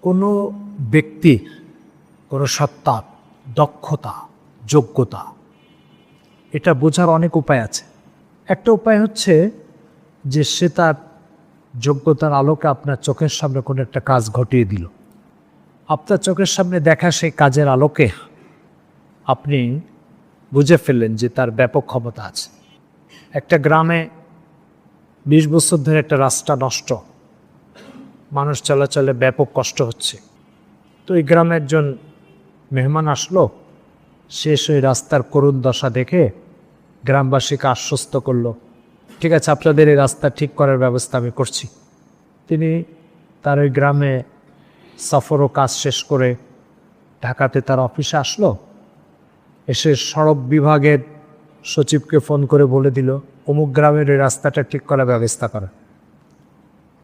কোনো ব্যক্তি, কোনো সত্তা, দক্ষতা, যোগ্যতা, এটা বোঝার অনেক উপায় আছে। একটা উপায় হচ্ছে যে সে তার যোগ্যতার আলোকে আপনার চোখের সামনে কোনো একটা কাজ ঘটিয়ে দিল। আপনার চোখের সামনে দেখা সেই কাজের আলোকে আপনি বুঝে ফেললেন যে তার ব্যাপক ক্ষমতা আছে। একটা গ্রামে বিশ বছর ধরে একটা রাস্তা নষ্ট। মানুষ চলাচলে ব্যাপক কষ্ট হচ্ছে। তো এই গ্রামে একজন মেহমান আসলো শেষ ওই রাস্তার করুণ দশা দেখে গ্রামবাসীকে আশ্বস্ত করল, ঠিক আছে, আপনাদের এই রাস্তা ঠিক করার ব্যবস্থা আমি করছি। তিনি তার ওই গ্রামে সফর ও কাজ শেষ করে ঢাকাতে তার অফিসে আসলো, এসে সড়ক বিভাগের সচিবকে ফোন করে বলে দিল, অমুক গ্রামের এই রাস্তাটা ঠিক করার ব্যবস্থা করা।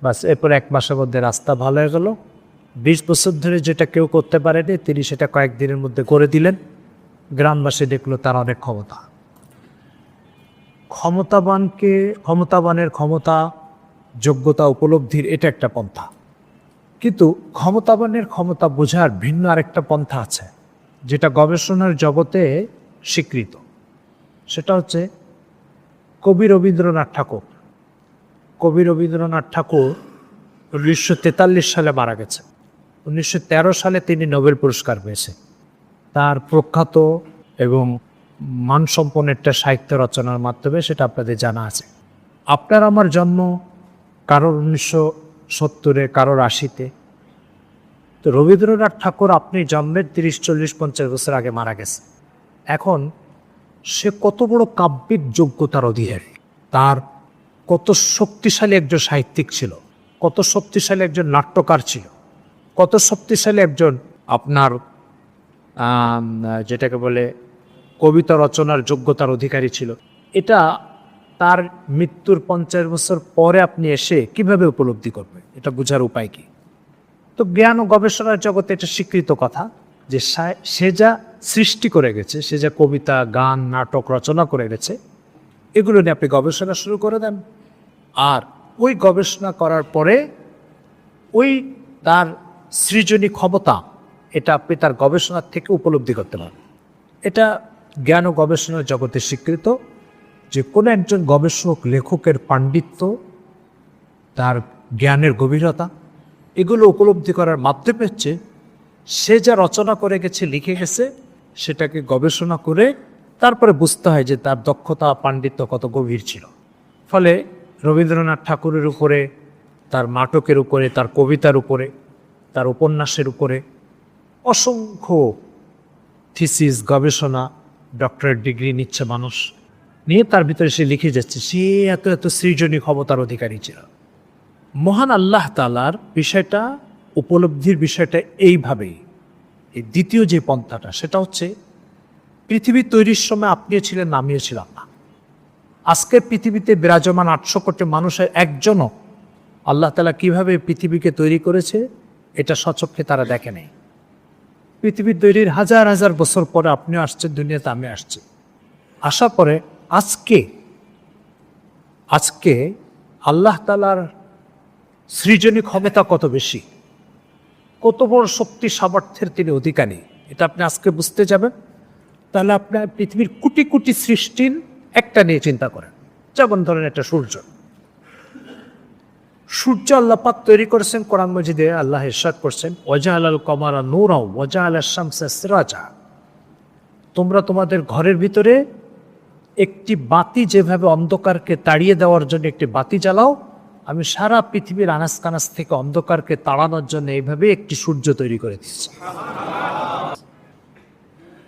বাস, এরপর এক মাসের মধ্যে রাস্তা ভালো হয়ে গেল। বিশ বছর ধরে যেটা কেউ করতে পারেনি, তিনি সেটা কয়েকদিনের মধ্যে করে দিলেন। গ্রামবাসী দেখল তার অনেক ক্ষমতা। ক্ষমতাবানকে, ক্ষমতাবানের ক্ষমতা, যোগ্যতা, উপলব্ধির এটা একটা পন্থা। কিন্তু ক্ষমতাবানের ক্ষমতা বোঝার ভিন্ন আরেকটা পন্থা আছে, যেটা গবেষণার জগতে স্বীকৃত। সেটা হচ্ছে কবি রবীন্দ্রনাথ ঠাকুর। কবি রবীন্দ্রনাথ ঠাকুর উনিশশো তেতাল্লিশ সালে মারা গেছে। উনিশশো তেরো সালে তিনি নোবেল পুরস্কার পেয়েছে তার প্রখ্যাত এবং মানসম্পন্ন একটা সাহিত্য রচনার মাধ্যমে সেটা আপনাদের জানা আছে। আপনার আমার জন্ম কারোর উনিশশো সত্তরে, কারোর আশিতে। তো রবীন্দ্রনাথ ঠাকুর আপনি জন্মের তিরিশ, চল্লিশ, পঞ্চাশ বছর আগে মারা গেছে এখন সে কত বড় কাব্যিক যোগ্যতার অধিকারী। তার কত শক্তিশালী একজন সাহিত্যিক ছিল, কত শক্তিশালী একজন নাট্যকার ছিল, কত শক্তিশালী একজন আপনার যেটাকে বলে কবিতা রচনার যোগ্যতার অধিকারী ছিল। এটা তার মৃত্যুর পঞ্চাশ বছর পরে আপনি এসে কীভাবে উপলব্ধি করবেন? এটা বোঝার উপায় কি? তো জ্ঞান ও গবেষণার জগতে এটা স্বীকৃত কথা যে সে যা সৃষ্টি করে গেছে, সে যা কবিতা, গান, নাটক রচনা করে গেছে, এগুলো নিয়ে আপনি গবেষণা শুরু করে দেন। আর ওই গবেষণা করার পরে ওই তার সৃজনী ক্ষমতা এটা আপনি তার গবেষণার থেকে উপলব্ধি করতে পারেন। এটা জ্ঞান ও গবেষণার জগতে স্বীকৃত যে কোনো একজন গবেষক, লেখকের পাণ্ডিত্য, তার জ্ঞানের গভীরতা, এগুলো উপলব্ধি করার মাধ্যমে হচ্ছে সে যা রচনা করে গেছে, লিখে গেছে, সেটাকে গবেষণা করে তারপরে বুঝতে হয় যে তার দক্ষতা, পাণ্ডিত্য কত গভীর ছিল। ফলে রবীন্দ্রনাথ ঠাকুরের উপরে, তার নাটকের উপরে, তার কবিতার উপরে, তার উপন্যাসের উপরে অসংখ্য থিসিস, গবেষণা, ডক্টরেট ডিগ্রি নিচ্ছে মানুষ। নিয়ে তার ভিতরে সে লিখে যাচ্ছে, সে এত এত সৃজনী ক্ষমতার অধিকারী ছিল। মহান আল্লাহ তালার বিষয়টা, উপলব্ধির বিষয়টা এইভাবেই। এই দ্বিতীয় যে পন্থাটা, সেটা হচ্ছে, পৃথিবী তৈরির সময় আপনিও ছিলেন, আমিও ছিলাম। আজকের পৃথিবীতে বিরাজমান আটশো কোটি মানুষের একজনও আল্লাহ তালা কীভাবে পৃথিবীকে তৈরি করেছে, এটা সচক্ষে তারা দেখে নেই। পৃথিবী তৈরির হাজার হাজার বছর পরে আপনিও আসছেন, দুনিয়াতে আমি আসছি। আসার পরে আজকে আজকে আল্লাহ তালার সৃজনী ক্ষমতা কত বেশি? কত বড় শক্তি সামর্থ্যের তিনি অধিকারী? এটা আপনি আজকে বুঝতে যাবেন। তাহলে আপনার পৃথিবীর কোটি কোটি সৃষ্টির একটা নিয়ে চিন্তা করেন। যেমন ধরেন একটা সূর্য। সূর্য আল্লাপাক তৈরি করেছেন কোরআন মজিদে, আল্লাহ ইরশাদ করছেন ওজা আলাল কমারা নূরাও আল্লাহ শামসা সিরাজা। তোমরা তোমাদের ঘরের ভিতরে একটি বাতি যেভাবে অন্ধকারকে তাড়িয়ে দেওয়ার জন্য একটি বাতি জ্বালাও, আমি সারা পৃথিবীর আনাস কানাস থেকে অন্ধকারকে তাড়ানোর জন্য এইভাবে একটি সূর্য তৈরি করে দিচ্ছি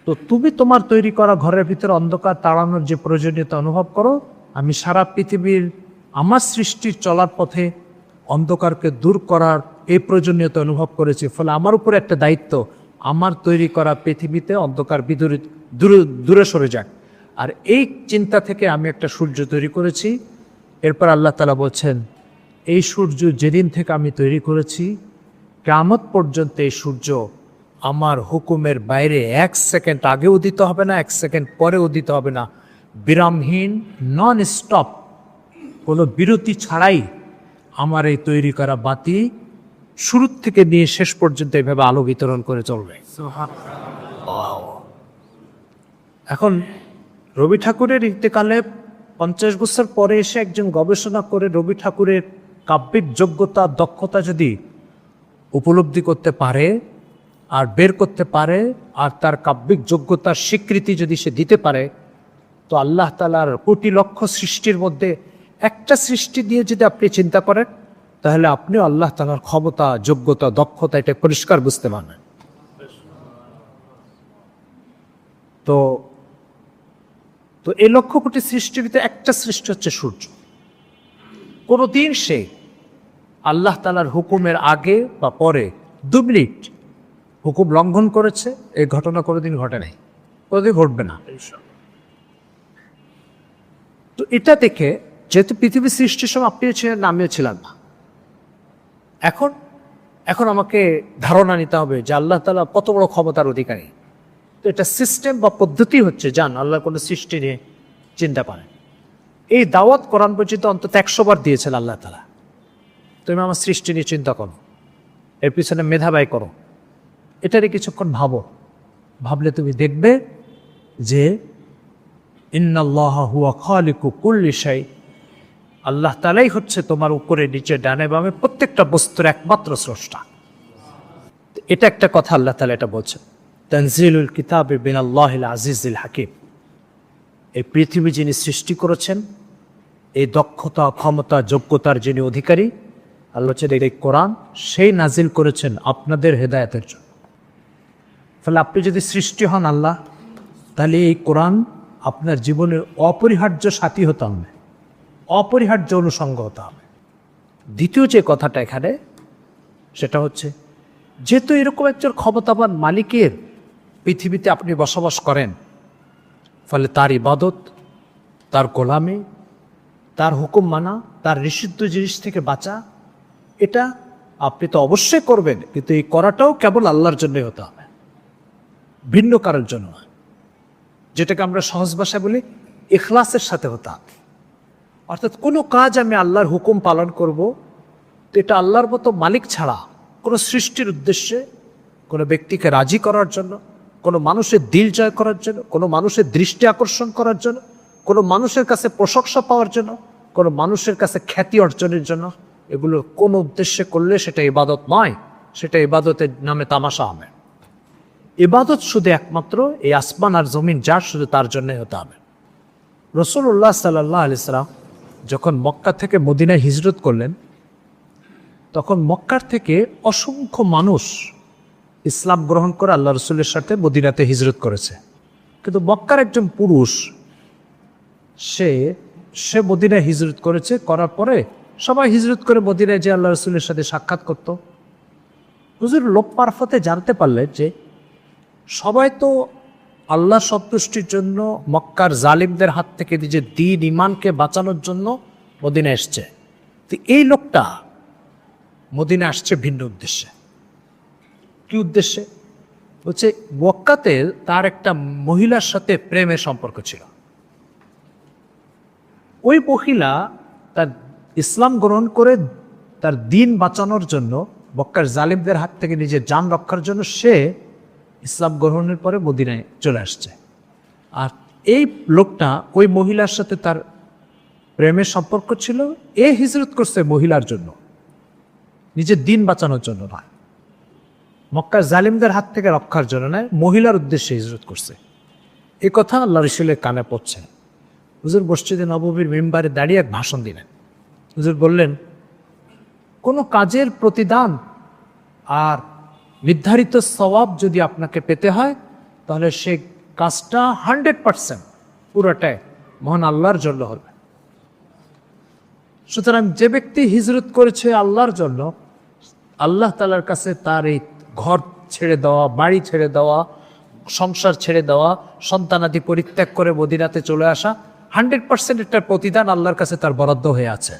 তো তুমি তোমার তৈরি করা ঘরের ভিতরে অন্ধকার তাড়ানোর যে প্রয়োজনীয়তা অনুভব করো, আমি সারা পৃথিবীর আমার সৃষ্টির চলার পথে অন্ধকারকে দূর করার এই প্রয়োজনীয়তা অনুভব করেছি। ফলে আমার উপরে একটা দায়িত্ব, আমার তৈরি করা পৃথিবীতে অন্ধকার বিদূরে, দূরে দূরে সরে যাক। আর এই চিন্তা থেকে আমি একটা সূর্য তৈরি করেছি। এরপর আল্লাহ তালা বলছেন, এই সূর্য যেদিন থেকে আমি তৈরি করেছি কেমত পর্যন্ত এই সূর্য আমার হুকুমের বাইরে এক সেকেন্ড আগেও দিতে হবে না এক সেকেন্ড পরেও দিতে হবে না। বিরামহীন নন স্টপ কোনো বিরতি ছাড়াই আমার এই তৈরি করা বাতি শুরুর থেকে নিয়ে শেষ পর্যন্ত এভাবে আলো বিতরণ করে চলবে। এখন রবি ঠাকুরের ইন্তেকালে পঞ্চাশ বছর পরে এসে একজন গবেষণা করে রবি ঠাকুরের কাব্যিক যোগ্যতা দক্ষতা যদি উপলব্ধি করতে পারে আর বের করতে পারে, আর তার কাব্যিক যোগ্যতার স্বীকৃতি যদি সে দিতে পারে, তো আল্লাহ তালার কোটি লক্ষ সৃষ্টির মধ্যে একটা সৃষ্টি দিয়ে যদি আপনি চিন্তা করেন, তাহলে আপনিও আল্লাহ তালার ক্ষমতা, যোগ্যতা, দক্ষতা এটা পরিষ্কার বুঝতে পারবেন। তো তো এই লক্ষ কোটি সৃষ্টির ভিতরে একটা সৃষ্টি হচ্ছে সূর্য। কোনোদিন সে আল্লাহ তালার হুকুমের আগে বা পরে দু মিনিট হুকুম লঙ্ঘন করেছে, এই ঘটনা কোনোদিন ঘটে নাই, কোনোদিন ঘটবে না। তো এটা দেখে যেহেতু পৃথিবী সৃষ্টির সময় আপনিও ছিলেন ছিলাম না। এখন এখন আমাকে ধারণা নিতে হবে যে আল্লাহ তালা কত বড় ক্ষমতার অধিকারী। তো এটা সিস্টেম বা পদ্ধতি হচ্ছে যান আল্লাহ কোনো সৃষ্টি নিয়ে চিন্তা করেন। এই দাওয়াত কোরআন পর্যন্ত অন্তত একশো বার দিয়েছেন আল্লাহ তালা তুমি আমার সৃষ্টি নিয়ে চিন্তা করো, এর পিছনে মেধা ব্যয় করো। এটারে কিছুক্ষণ ভাবো। ভাবলে তুমি দেখবে যে ইন্নাল্লাহ হুয়া খালিকু কুল্লি শাই। আল্লাহ তালাই হচ্ছে তোমার উপরে, নিচে, ডানে, বামে প্রত্যেকটা বস্তুর একমাত্র স্রষ্টা। এটা একটা কথা আল্লাহ তালা এটা বলছেন। তনজিলুল কিতাব বিন আল্লাহ আজিজুল হাকিম। এই পৃথিবী যিনি সৃষ্টি করেছেন, এই দক্ষতা, ক্ষমতা, যোগ্যতার যিনি অধিকারী, আল্লাহ হচ্ছেন এই কোরআন, সেই নাজিল করেছেন আপনাদের হেদায়তের জন্য। ফলে আপনি যদি সৃষ্টি হন আল্লাহ, তাহলে এই কোরআন আপনার জীবনের অপরিহার্য সাথী হতে হবে, অপরিহার্য অনুষঙ্গ হতে হবে। দ্বিতীয় যে কথাটা এখানে, সেটা হচ্ছে, যেহেতু এরকম একজন ক্ষমতাবান মালিকের পৃথিবীতে আপনি বসবাস করেন, ফলে তার ইবাদত, তার গোলামি, তার হুকুম মানা, তার নিষিদ্ধ জিনিস থেকে বাঁচা, এটা আপনি তো অবশ্যই করবেন, কিন্তু এই করাটাও কেবল আল্লাহর জন্যই হতে হবে। ভিন্ন কারোর জন্য নয় যেটাকে আমরা সহজ ভাষায় বলি এখলাসের সাথে হতে অর্থাৎ কোনো কাজ আমি আল্লাহর হুকুম পালন করব, তো এটা আল্লাহর মতো মালিক ছাড়া কোনো সৃষ্টির উদ্দেশ্যে, কোনো ব্যক্তিকে রাজি করার জন্য, কোনো মানুষের দিল জয় করার জন্য, কোনো মানুষের দৃষ্টি আকর্ষণ করার জন্য, কোনো মানুষের কাছে প্রশংসা পাওয়ার জন্য, কোনো মানুষের কাছে খ্যাতি অর্জনের জন্য, এগুলো কোন উদ্দেশ্যে করলে সেটা ইবাদত নয়, সেটা ইবাদতের নামে তামাশা হবে। ইবাদত শুধু একমাত্র এই আসমান আর জমিন যার শুধু তার জন্য হতে হবে। রসুল্লাহ সাল্লাহ আলি সাল্লাম যখন মক্কা থেকে মদিনায় হিজরত করলেন, তখন মক্কার থেকে অসংখ্য মানুষ ইসলাম গ্রহণ করে আল্লাহ রসুলের সাথে মদিনাতে হিজরত করেছে। কিন্তু মক্কার একজন পুরুষ, সে সে মদিনায় হিজরত করেছে, করার পরে সবাই হিজরত করে মদিনায় যে আল্লাহ রসুলের সাথে সাক্ষাৎ করত। হুজুর লোক মারফতে জানতে পারলেন যে সবাই তো আল্লাহ সন্তুষ্টির জন্য মক্কার জালিমদের হাত থেকে নিজের দিন ইমানকে বাঁচানোর জন্য মদিনা এসছে। তো এই লোকটা মদিনা আসছে ভিন্ন উদ্দেশ্যে। কি উদ্দেশ্যে? হচ্ছে মক্কাতে তার একটা মহিলার সাথে প্রেমের সম্পর্ক ছিল। ওই মহিলা তার ইসলাম গ্রহণ করে তার দিন বাঁচানোর জন্য মক্কার জালিমদের হাত থেকে নিজের যান রক্ষার জন্য সে ইসলাম গ্রহণের পরে মদিনায় চলে আসছে। আর এই লোকটা ওই মহিলার সাথে তার প্রেমের সম্পর্ক ছিল, এ হিজরত করছে মহিলার জন্য। নিজের দিন বাঁচানোর জন্য নয়। মক্কার জালিমদের হাত থেকে রক্ষার জন্য নয়, মহিলার উদ্দেশ্যে হিজরত করছে। এই কথা আল্লাহ রসুলের কানে পড়ছে। হুজুর মসজিদে নববীর মেম্বারে দাঁড়িয়ে এক ভাষণ দিলেন। হুজুর বললেন, কোনো কাজের প্রতিদান আর নির্ধারিত সওয়াব যদি আপনাকে পেতে হয়, তাহলে সে কাজটা হান্ড্রেড পারসেন্ট পুরোটাই মহান আল্লাহর জন্য হবে। সুতরাং যে ব্যক্তি হিজরত করেছে আল্লাহর জন্য, আল্লাহ তালার কাছে তার এই ঘর ছেড়ে দেওয়া, বাড়ি ছেড়ে দেওয়া, সংসার ছেড়ে দেওয়া সন্তানাদি পরিত্যাগ করে মদিনাতে চলে আসা, হান্ড্রেড পার্সেন্ট একটা প্রতিদান আল্লাহর কাছে তার বরাদ্দ হয়ে আছে।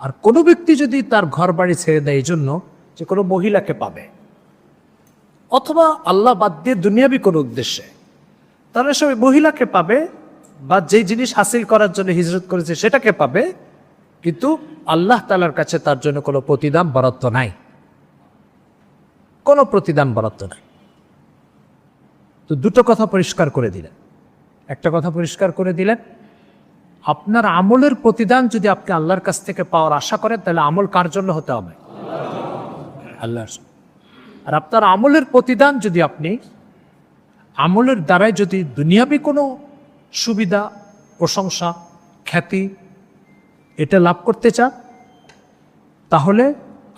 আর কোনো ব্যক্তি যদি তার ঘর বাড়ি ছেড়ে দেয়, এই জন্য যে কোনো মহিলাকে পাবে। অথবা আল্লাহ বাদ দিয়ে দুনিয়াবি কোনো উদ্দেশ্যে। তারা সে মহিলাকে পাবে বা যেই জিনিস হাসিল করার জন্য হিজরত করেছে সেটাকে পাবে, কিন্তু আল্লাহ তালার কাছে তার জন্য কোনো প্রতিদান বরাদ্দ নাই। কোনো প্রতিদান বরাদ্দ নাই। তো দুটো কথা পরিষ্কার করে দিলেন। একটা কথা পরিষ্কার করে দিলেন, আপনার আমলের প্রতিদান যদি আপনি আল্লাহর কাছ থেকে পাওয়ার আশা করেন, তাহলে আমল কার জন্য হতে হবে? আল্লাহর আর আপনার আমলের প্রতিদান যদি আপনি, আমলের দ্বারাই যদি দুনিয়াবি কোনো সুবিধা, প্রশংসা, খ্যাতি এটা লাভ করতে চান, তাহলে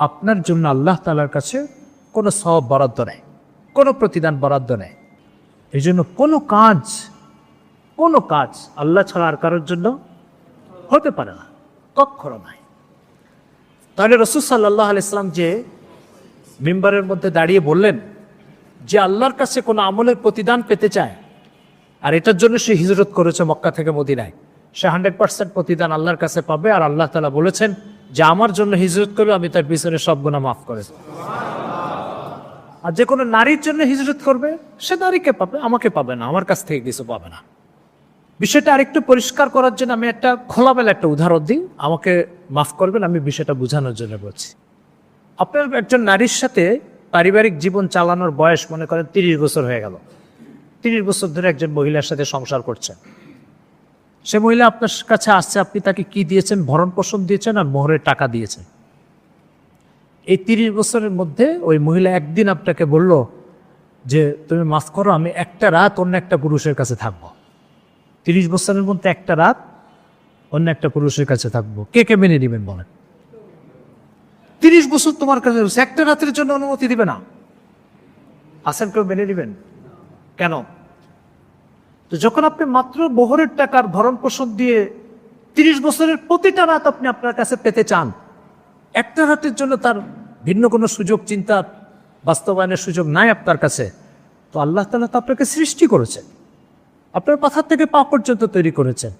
আপনার জন্য আল্লাহ তালার কাছে কোনো সব বরাদ্দ নেই, কোনো প্রতিদান বরাদ্দ নেই। এই জন্য কোনো কাজ কোনো কাজ আল্লাহ ছাড়া আর কারোর জন্য হতে পারে না কখনো নাই। তাহলে রসুল সাল্লাহ ইসলাম যে মেম্বারের মধ্যে দাঁড়িয়ে বললেন যে আল্লাহর কাছে কোনো আমলের প্রতিদান পেতে চায়। আর এটার জন্য সে হিজরত করেছে মক্কা থেকে মদিনায়। সে হান্ড্রেড পার্সেন্ট প্রতিদান আল্লাহর কাছে পাবে আর আল্লাহ তালা বলেছেন যে আমার জন্য হিজরত করবে, আমি তার পিছনে সব গুণা মাফ করে আর যে কোনো নারীর জন্য হিজরত করবে, সে নারীকে পাবে, আমাকে পাবে না, আমার কাছ থেকে কিছু পাবে না। বিষয়টা আরেকটু পরিষ্কার করার জন্য আমি একটা খোলামেলা একটা উদাহরণ দিই। আমাকে মাফ করবেন, আমি বিষয়টা বোঝানোর জন্য বলছি। আপনার একজন নারীর সাথে পারিবারিক জীবন চালানোর বয়স মনে করেন তিরিশ বছর হয়ে গেল। তিরিশ বছর ধরে একজন মহিলার সাথে সংসার করছেন। সে মহিলা আপনার কাছে আসছে, আপনি তাকে কি দিয়েছেন? ভরণ পোষণ দিয়েছেন আর মোহরের টাকা দিয়েছেন। এই তিরিশ বছরের মধ্যে ওই মহিলা একদিন আপনাকে বলল যে, তুমি মাফ করো, আমি একটা রাত অন্য একটা পুরুষের কাছে থাকব। তিরিশ বছরের মধ্যে একটা রাত অন্য একটা পুরুষের কাছে থাকব। কে কে মেনে নেবেন বলেন? তিরিশ বছর তোমার কাছে একটা রাতের জন্য অনুমতি দিবে না। আসেন কেউ মেনে নেবেন? কেন? তো যখন আপনি মাত্র বহরের টাকার ভরণ পোষণ দিয়ে তিরিশ বছরের প্রতিটা রাত আপনি আপনার কাছে পেতে চান, একটা রাতের জন্য তার ভিন্ন কোনো সুযোগ চিন্তা বাস্তবায়নের সুযোগ নাই আপনার কাছে, তো আল্লাহ তালা তো আপনাকে সৃষ্টি করেছেন। আপনার পাথার থেকে পা পর্যন্ত তৈরি করেছেন।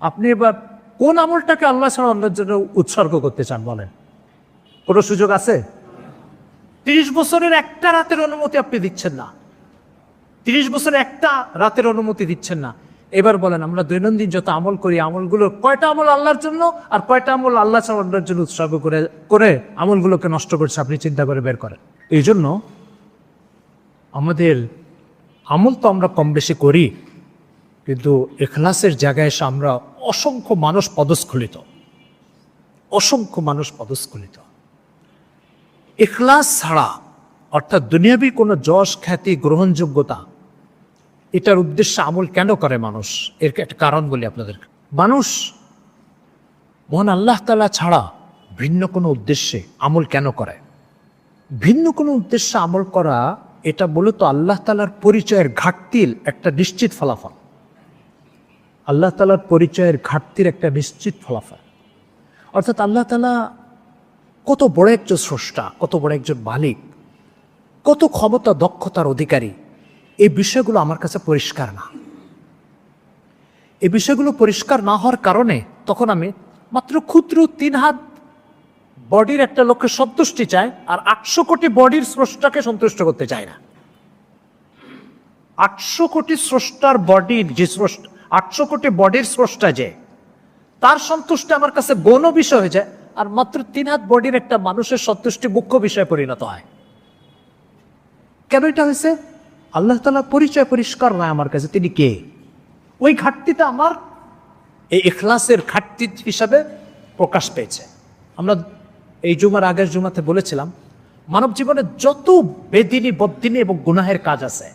আপনি এবার কোন আমলটাকে আল্লাহ ছাড়া অন্যের জন্য উৎসর্গ করতে চান বলেন? কোনো সুযোগ আছে? তিরিশ বছরের একটা রাতের অনুমতি আপনি দিচ্ছেন না। তিরিশ বছরের একটা রাতের অনুমতি দিচ্ছেন না। এবার বলেন, আমরা দৈনন্দিন যত আমল করি, আমলগুলো কয়টা আমল আল্লাহর জন্য আর কয়টা আমল আল্লাহ অন্যের জন্য উৎসর্গ করে করে আমলগুলোকে নষ্ট করছে, আপনি চিন্তা করে বের করেন। এই জন্য আমাদের আমল তো আমরা কম বেশি করি, কিন্তু এখলাসের জায়গায় এসে আমরা অসংখ্য মানুষ পদস্খলিত। অসংখ্য মানুষ পদস্খলিত। এখলাস ছাড়া, অর্থাৎ দুনিয়াবি কোনো যশ, খ্যাতি, গ্রহণযোগ্যতা, এটার উদ্দেশ্যে আমল কেন করে মানুষ? এর একটা কারণ বলি আপনাদের মানুষ, মহান আল্লাহ তালা ছাড়া ভিন্ন কোনো উদ্দেশ্যে আমল কেন করে? ভিন্ন কোনো উদ্দেশ্যে আমল করা, এটা মূলত আল্লাহ তালার পরিচয়ের ঘাটতির একটা নিশ্চিত ফলাফল। আল্লাহ তালার পরিচয়ের ঘাটতির একটা নিশ্চিত ফলাফল। অর্থাৎ আল্লাহ তালা কত বড় একজন স্রষ্টা, কত বড় একজন মালিক, কত ক্ষমতা, দক্ষতার অধিকারী, এই বিষয়গুলো আমার কাছে পরিষ্কার না। এই বিষয়গুলো পরিষ্কার না হওয়ার কারণে তখন আমি মাত্র ক্ষুদ্র তিন হাত বডির একটা লোককে সন্তুষ্টি চায় আর আটশো কোটি বডির স্রষ্টাকে সন্তুষ্ট করতে চায় না। আটশো কোটি স্রষ্টার বডির যে স্রষ্টা, আটশো কোটি বডির স্রষ্টা যে, তার সন্তুষ্টি আমার কাছে গৌণ বিষয় হয়ে যায়। আর মাত্র তিন হাত বডির একটা মানুষের সন্তুষ্টি মুখ্য বিষয়ে পরিণত হয়। কেন এটা হয়েছে? আল্লাহ তালা পরিচয় পরিষ্কার নয় আমার কাছে। তিনি কে? ওই ঘাটতিটা আমার, এই ইখলাসের ঘাটতি হিসাবে প্রকাশ পেয়েছে। আমরা এই জুমার আগের জুমাতে বলেছিলাম, মানব জীবনে যত বেদিনী বদিনী এবং গুনাহের কাজ আছে,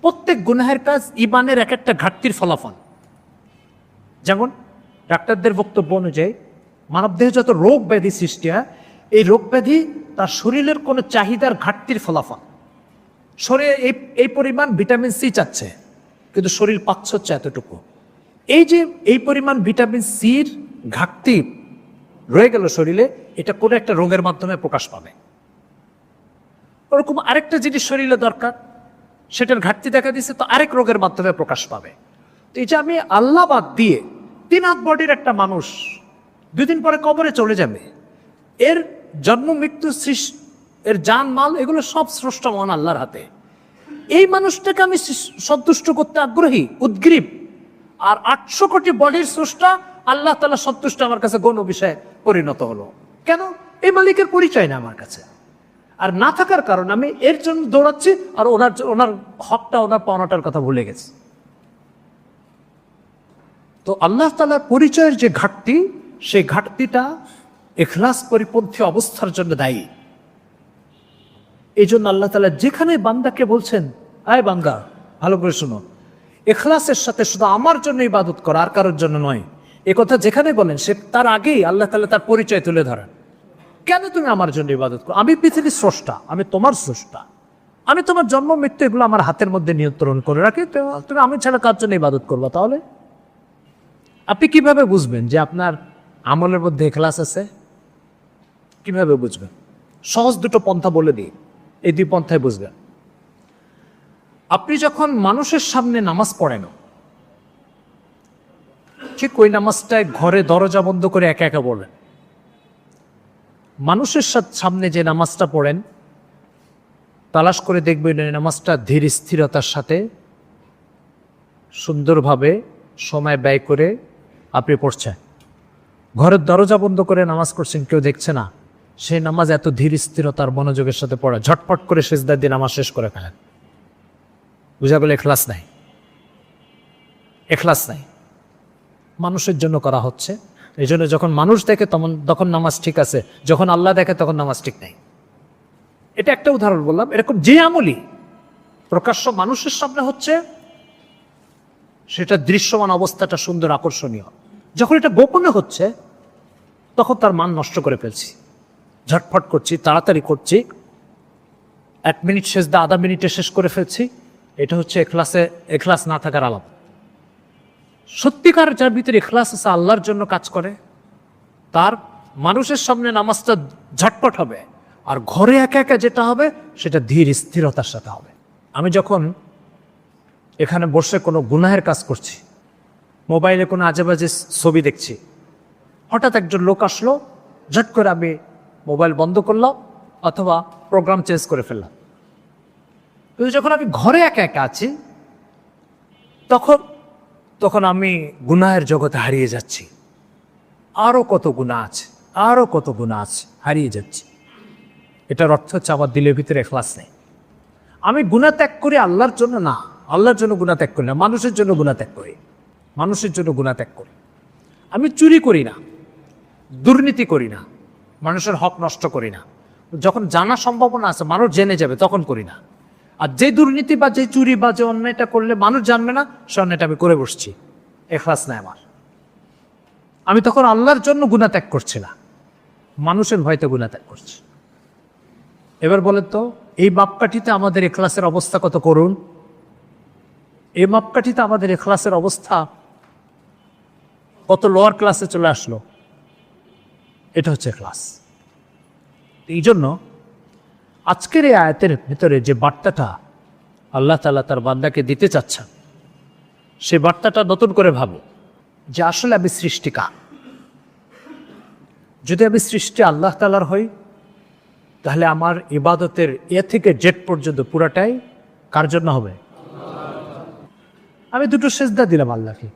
প্রত্যেক গুনাহের কাজ ইমানের এক একটা ঘাটতির ফলাফল। যেমন ডাক্তারদের বক্তব্য অনুযায়ী মানবদেহে যত রোগ ব্যাধি সৃষ্টি হয়, এই রোগ ব্যাধি তার শরীরের কোনো চাহিদার ঘাটতির ফলাফল। শরীরে এই এই পরিমাণ ভিটামিন সি চাচ্ছে, কিন্তু শরীর পাচ্ছে হচ্ছে এতটুকু। এই যে, এই পরিমাণ ভিটামিন সির ঘাটতি রয়ে গেল শরীরে, এটা কোনো একটা রোগের মাধ্যমে প্রকাশ পাবে। ওরকম আরেকটা জিনিস শরীরে দরকার, সেটার ঘাটতি দেখা দিচ্ছে তো আরেক রোগের মাধ্যমে প্রকাশ পাবে। তো এই যে আমি আল্লাহ বাদ দিয়ে তিন হাত বডির একটা মানুষ দুদিন পরে কবরে চলে যাবে। এর জন্ম, মৃত্যু এর জান, মাল, এগুলো সব স্রষ্ট মহান আল্লাহর হাতে। এই মানুষটাকে আমি সন্তুষ্ট করতে আগ্রহী, উদ্গ্রীব। আর আটশো কোটি বডির স্রষ্টা আল্লাহ তালা সন্তুষ্ট আমার কাছে গণ বিষয়ে পরিণত হলো। কেন? এই মালিকের পরিচয় না আমার কাছে। আর না থাকার কারণে আমি এর জন্য দৌড়াচ্ছি আর ওনার ওনার হকটা, ওনার পাওনাটার কথা ভুলে গেছি। তো আল্লাহ তালার পরিচয়ের যে ঘাটতি সেই ঘাটতিটা এখলাস পরিপন্থী অবস্থার জন্য দায়ী। এই জন্য আল্লাহ তালা যেখানে বান্দাকে বলছেন, আয় বান্দা, ভালো করে শোনো। এখলাসের সাথে শুধু আমার জন্য ইবাদত করা আর কারোর জন্য নয়। এ কথা যেখানে বলেন, সে তার আগেই আল্লাহ তালা তার পরিচয় তুলে ধরেন। কেন তুমি আমার জন্য ইবাদত করো? আমি পৃথিবীর স্রষ্টা, আমি তোমার স্রষ্টা। আমি তোমার জন্ম, মৃত্যু এগুলো আমার হাতের মধ্যে নিয়ন্ত্রণ করে রাখি। তুমি, আমি ছাড়া কার জন্য ইবাদত করব তাহলে? আপনি কীভাবে বুঝবেন যে আপনার আমলের মধ্যে এখলাস আছে? কীভাবে বুঝবেন সহজ দুটো পন্থা বলে দিই। এই দুই পন্থায় বুঝবেন আপনি যখন মানুষের সামনে নামাজ পড়েন, ঠিক ওই নামাজটায় ঘরে দরজা বন্ধ করে একা একা বলেন মানুষের সাথ- সামনে যে নামাজটা পড়েন, তালাশ করে দেখবেন এই নামাজটা ধীর স্থিরতার সাথে সুন্দরভাবে সময় ব্যয় করে আপনি পড়ছেন। ঘরের দরজা বন্ধ করে নামাজ করছেন কেউ দেখছে না। সে নামাজ এত ধীর স্থিরতার মনোযোগের সাথে পড়া, ঝটপট করে শেষদার দিয়ে নামাজ শেষ করে ফেলেন। বুঝা গেলে এখলাস নাই। এখলাস নাই। মানুষের জন্য করা হচ্ছে। এই জন্য যখন মানুষ দেখে তখন তখন নামাজ ঠিক আছে, যখন আল্লাহ দেখে তখন নামাজ ঠিক নাই। এটা একটা উদাহরণ বললাম, এরকম যে আমলই প্রকাশ্য মানুষের সামনে হচ্ছে, সেটা দৃশ্যমান অবস্থাটা সুন্দর, আকর্ষণীয়। যখন এটা গোপনে হচ্ছে, তখন তার মান নষ্ট করে ফেলছি। ঝটফট করছি, তাড়াতাড়ি করছি। এক মিনিট শেষ দা, আধা মিনিটে শেষ করে ফেলছি। এটা হচ্ছে এখলাসে, এখলাস না থাকার আলাপ। সত্যিকার যার ভিতরে এখলাস আছে, আল্লাহর জন্য কাজ করে, তার মানুষের সামনে নামাজটা ঝটপট হবে, আর ঘরে একা একা যেটা হবে, সেটা ধীর স্থিরতার সাথে হবে। আমি যখন এখানে বসে কোনো গুনাহের কাজ করছি মোবাইলে কোনো আজেবাজে ছবি দেখছি। হঠাৎ একজন লোক আসলো, ঝট করে আমি মোবাইল বন্ধ করলাম অথবা প্রোগ্রাম চেঞ্জ করে ফেললাম। কিন্তু যখন আমি ঘরে একা একা আছি, তখন তখন আমি গুনাহের জগতে হারিয়ে যাচ্ছি। আরও কত গুণা আছে আরও কত গুণা আছে, হারিয়ে যাচ্ছি। এটার অর্থ হচ্ছে আমার দিলের ভিতরে ক্লাস নেই। আমি গুণা ত্যাগ করি আল্লাহর জন্য না, আল্লাহর জন্য গুণা ত্যাগ করি না, মানুষের জন্য গুণা ত্যাগ করি। মানুষের জন্য গুণা ত্যাগ করি। আমি চুরি করি না, দুর্নীতি করি না, মানুষের হক নষ্ট করি না। যখন জানা সম্ভাবনা আছে, মানুষ জেনে যাবে, তখন করি না। আর যে দুর্নীতি বা যে চুরি বা যে অন্যায়টা করলে মানুষ জানবে না, সে অন্যায়টা আমি করে বসছি। এখলাস নাই আমার। আমি তখন আল্লাহর জন্য গুণা ত্যাগ করছি না। মানুষের ভয়তে গুণা ত্যাগ করছি। এবার বলেন তো, এই মাপকাঠিতে আমাদের এখলাসের অবস্থা কত করুন? এই মাপকাঠিতে আমাদের এখলাসের অবস্থা কত লোয়ার ক্লাসে চলে আসলো? এটা হচ্ছে ক্লাস এই জন্য আজকের এই আয়াতের ভেতরে যে বার্তাটা আল্লাহ তালা তার বান্দাকে দিতে চাচ্ছেন, সে বার্তাটা নতুন করে ভাবো যে আসলে আমি সৃষ্টিকা যদি আমি সৃষ্টি আল্লাহ তালার হই, তাহলে আমার ইবাদতের এ থেকে জেট পর্যন্ত পুরাটাই কার জন্য হবে? আমি দুটো সেজদা দিলাম আল্লাহকে।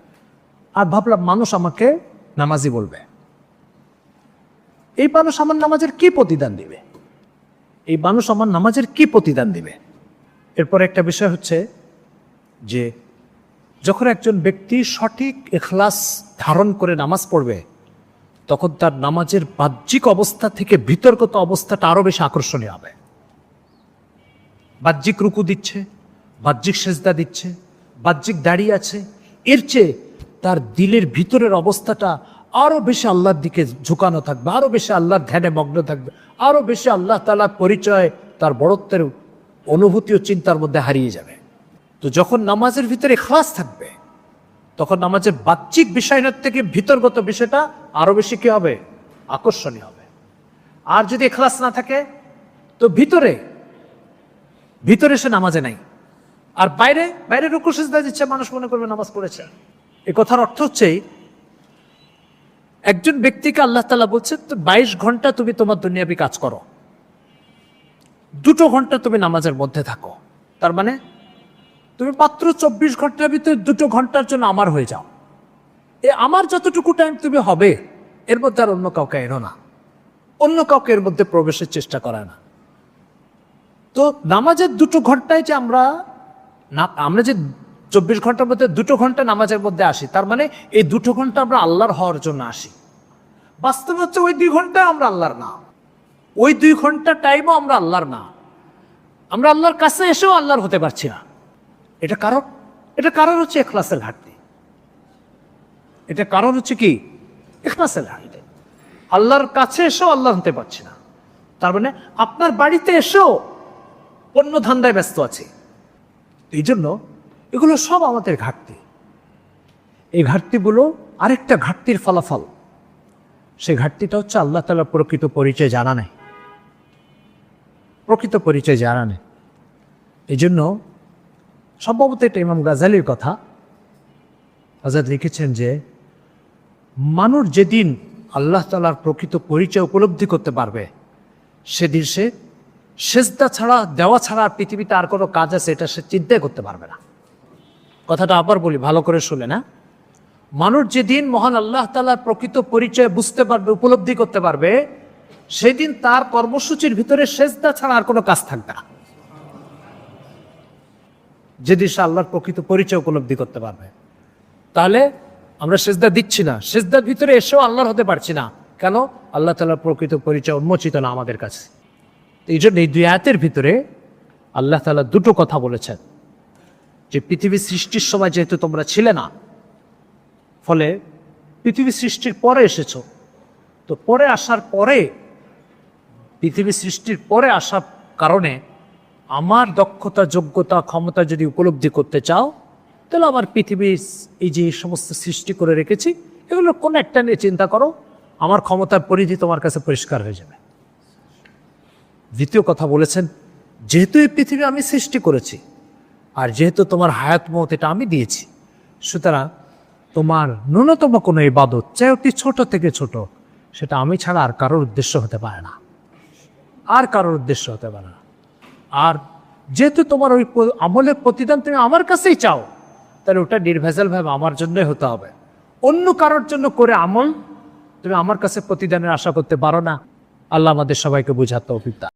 আর ভাবলাম মানুষ আমাকে নামাজি বলবে। এই মানুষ আমার নামাজের কি প্রতিদান দিবে? এই মানুষ আমার নামাজের কি প্রতিদান দিবে? এরপর একটা বিষয় হচ্ছে যে যখন একজন ব্যক্তি সঠিক এখলাস ধারণ করে নামাজ পড়বে, তখন তার নামাজের বাহ্যিক অবস্থা থেকে বিতর্কত অবস্থাটা আরও বেশি আকর্ষণীয় হবে। বাহ্যিক রুকু দিচ্ছে, বাহ্যিক সেজদা দিচ্ছে, বাহ্যিক দাঁড়িয়ে আছে, এর চেয়ে তার দিলের ভিতরের অবস্থাটা আরও বেশি আল্লাহর দিকে ঝুঁকানো থাকবে, আরও বেশি আল্লাহর ধ্যানে মগ্ন থাকবে, আরও বেশি আল্লাহ তালার পরিচয়, তার বড়ত্বের অনুভূতি ও চিন্তার মধ্যে হারিয়ে যাবে। তো যখন নামাজের ভিতরে খাস থাকবে, তখন নামাজের বাহ্যিক বিষয়টার থেকে ভিতরগত বিষয়টা আরও বেশি কি হবে? আকর্ষণীয় হবে। আর যদি এখলাস না থাকে, তো ভিতরে ভিতরে সে নামাজে নাই। আর বাইরে বাইরে রুকু, সেজদা দিচ্ছে, মানুষ মনে করবে নামাজ পড়েছে। এ কথার অর্থ হচ্ছে একজন ব্যক্তিকে আল্লাহ তালা বলছে বাইশ ঘণ্টা তুমি তোমার দুনিয়াবি কাজ করো। দুটো ঘণ্টা তুমি নামাজের মধ্যে থাকো। তার মানে তুমি মাত্র চব্বিশ ঘণ্টার ভিতরে দুটো ঘণ্টার জন্য আমার হয়ে যাও। এ আমার যতটুকু টাইম তুমি হবে, এর মধ্যে আর অন্য কাউকে এনো না। অন্য কাউকে এর মধ্যে প্রবেশের চেষ্টা করে না। তো নামাজের দুটো ঘন্টায় যে আমরা, না, আমরা যে চব্বিশ ঘণ্টার মধ্যে দুটো ঘণ্টা নামাজের মধ্যে আসি। তার মানে এই দুটো ঘণ্টা আমরা আল্লাহর হওয়ার জন্য আসি। বাস্তব হচ্ছে ওই দুই ঘণ্টা আমরা আল্লাহর না। ওই দুই ঘণ্টা টাইমও আমরা আল্লাহর না। আমরা আল্লাহর কাছে এসেও আল্লাহর হতে পারছি না। এটা কারণ? এটা কারণ হচ্ছে এখলাসের ঘাটতি। এটা কারণ হচ্ছে কি? এখলাসের ঘাটতি। আল্লাহর কাছে এসেও আল্লাহ হতে পারছি না। তার মানে আপনার বাড়িতে এসেও অন্য ধান্দায় ব্যস্ত আছে। এই জন্য এগুলো সব আমাদের ঘাটতি। এই ঘাটতিগুলো আরেকটা ঘাটতির ফলাফল। সে ঘাটতিটা হচ্ছে আল্লাহ তালা প্রকৃত পরিচয় জানা নেই। প্রকৃত পরিচয় জানা নেই। এই জন্য সম্ভবত এটা ইমাম গাজালির কথা। আজাদ লিখেছেন যে, মানুষ যেদিন আল্লাহ তালার প্রকৃত পরিচয় উপলব্ধি করতে পারবে, সেদিন সে সেজদা ছাড়া, দেওয়া ছাড়া পৃথিবীতে আর কোনো কাজ আছে, এটা সে চিন্তাই করতে পারবে না। কথাটা আবার বলি, ভালো করে শুনে না। মানুষ যেদিন মহান আল্লাহ তালার প্রকৃত পরিচয় বুঝতে পারবে, উপলব্ধি করতে পারবে, সেদিন তার কর্মসূচির ভিতরে সেজদা ছাড়া আর কোনো কাজ থাকবে না। যেদিন সে আল্লাহর প্রকৃত পরিচয় উপলব্ধি করতে পারবে। তাহলে আমরা সেজদা দিচ্ছি না। সেজদার ভিতরে এসেও আল্লাহর হতে পারছি না। কেন? আল্লাহ তালার প্রকৃত পরিচয় উন্মোচিত না আমাদের কাছে। এই জন্য এই দুই আয়াতের ভিতরে আল্লাহ তালা দুটো কথা বলেছেন। যে পৃথিবী সৃষ্টির সময় যেহেতু তোমরা ছিলে না, ফলে পৃথিবী সৃষ্টির পরে এসেছ। তো পরে আসার পরে, পৃথিবী সৃষ্টির পরে আসার কারণে আমার দক্ষতা, যোগ্যতা, ক্ষমতা যদি উপলব্ধি করতে চাও, তাহলে আমার পৃথিবী এই যে সমস্ত সৃষ্টি করে রেখেছি, এগুলো কোনো একটা নিয়ে চিন্তা করো, আমার ক্ষমতার পরিধি তোমার কাছে পরিষ্কার হয়ে যাবে। দ্বিতীয় কথা বলেছেন, যেহেতু এই পৃথিবী আমি সৃষ্টি করেছি আর যেহেতু তোমার হায়াত মত, এটা আমি দিয়েছি। সুতরাং তোমার ন্যূনতম কোনো ইবাদত, চাই অতি ছোট থেকে ছোট, সেটা আমি ছাড়া আর কারোর উদ্দেশ্য হতে পারে না। আর কারোর উদ্দেশ্য হতে পারে না। আর যেহেতু তোমার ওই আমলের প্রতিদান তুমি আমার কাছেই চাও, তাহলে ওটা নির্ভেজালভাবে আমার জন্যই হতে হবে। অন্য কারোর জন্য করে আমল, তুমি আমার কাছে প্রতিদানের আশা করতে পারো না। আল্লাহ আমাদের সবাইকে বুঝাতে অভিজ্ঞতা